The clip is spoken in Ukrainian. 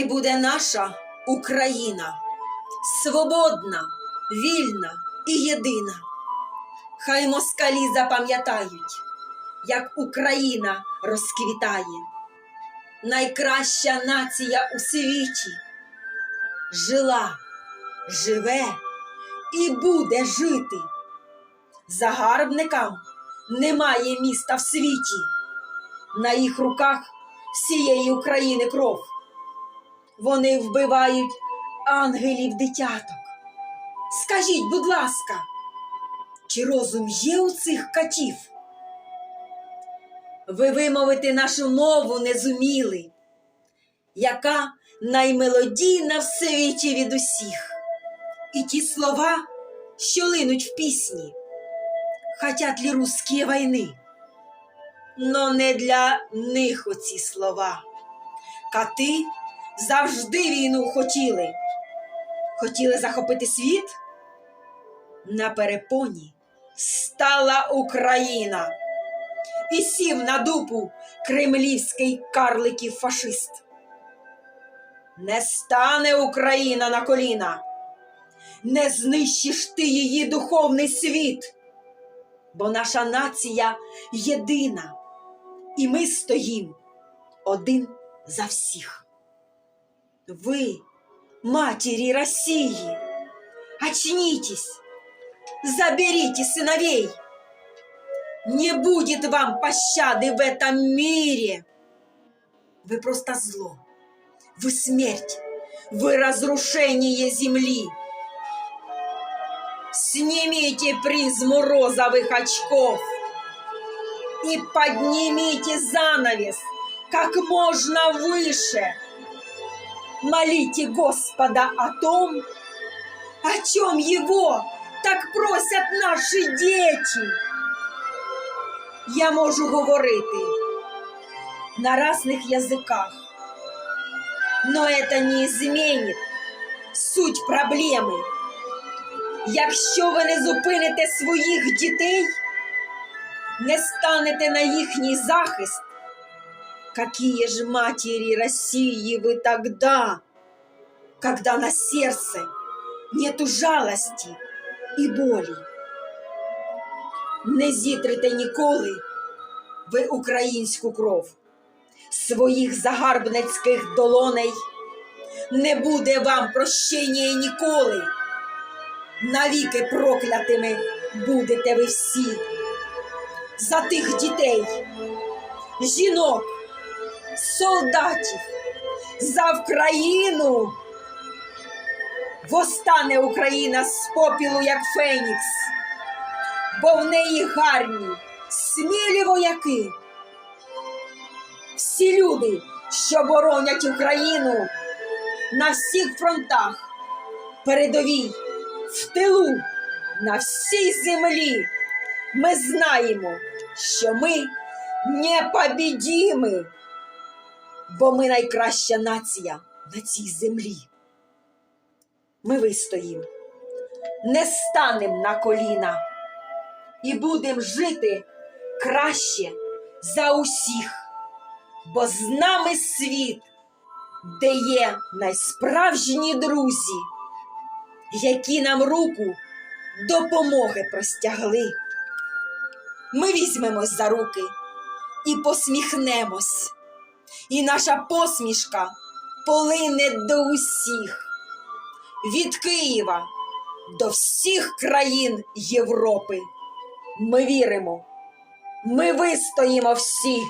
Хай буде наша Україна свободна, вільна і єдина. Хай москалі запам'ятають, як Україна розквітає, найкраща нація у світі жила, живе і буде жити. Загарбникам немає міста в світі. На їх руках всієї України кров. Вони вбивають ангелів дитяток. Скажіть, будь ласка, чи розум є у цих катів? Ви вимовити нашу мову не зуміли, яка наймелодійна в світі від усіх. І ті слова, що линуть в пісні, хотять ли русські війни. Но не для них оці слова. Кати завжди війну хотіли. Хотіли захопити світ. На перепоні стала Україна і сів на дупу кремлівський карликів фашист. Не стане Україна на коліна, не знищиш ти її духовний світ, бо наша нація єдина, і ми стоїм один за всіх. Ви, матери России, очнитесь, заберите сыновей. Не будет вам пощады в этом мире. Вы просто зло, вы смерть, вы разрушение земли. Снимите призму розовых очков и поднимите занавес как можно выше. Молите Господа о том, о чем Его так просят наші діти. Я можу говорити на разных языках, но это не изменит суть проблеми. Якщо ви не зупините своїх дітей, не станете на їхній захист, какие же матери России вы тогда, когда на сердце нету жалости і болі? Не зітрите ніколи ви українську кров своїх загарбницьких долоней. Не буде вам прощення ніколи. Навіки проклятими будете ви всі. За тих дітей, жінок, солдатів, за Вкраїну. Восстане Україна з попілу, як Фенікс, бо в неї гарні, смілі вояки. Всі люди, що боронять Україну на всіх фронтах, передовій, в тилу, на всій землі, ми знаємо, що ми непобідімі, бо ми найкраща нація на цій землі. Ми вистоїм, не станем на коліна і будем жити краще за усіх, бо з нами світ, де є найсправжні друзі, які нам руку допомоги простягли. Ми візьмемось за руки і посміхнемось, і наша посмішка полине до усіх від Києва до всіх країн Європи. Ми віримо, ми вистоїмо всі.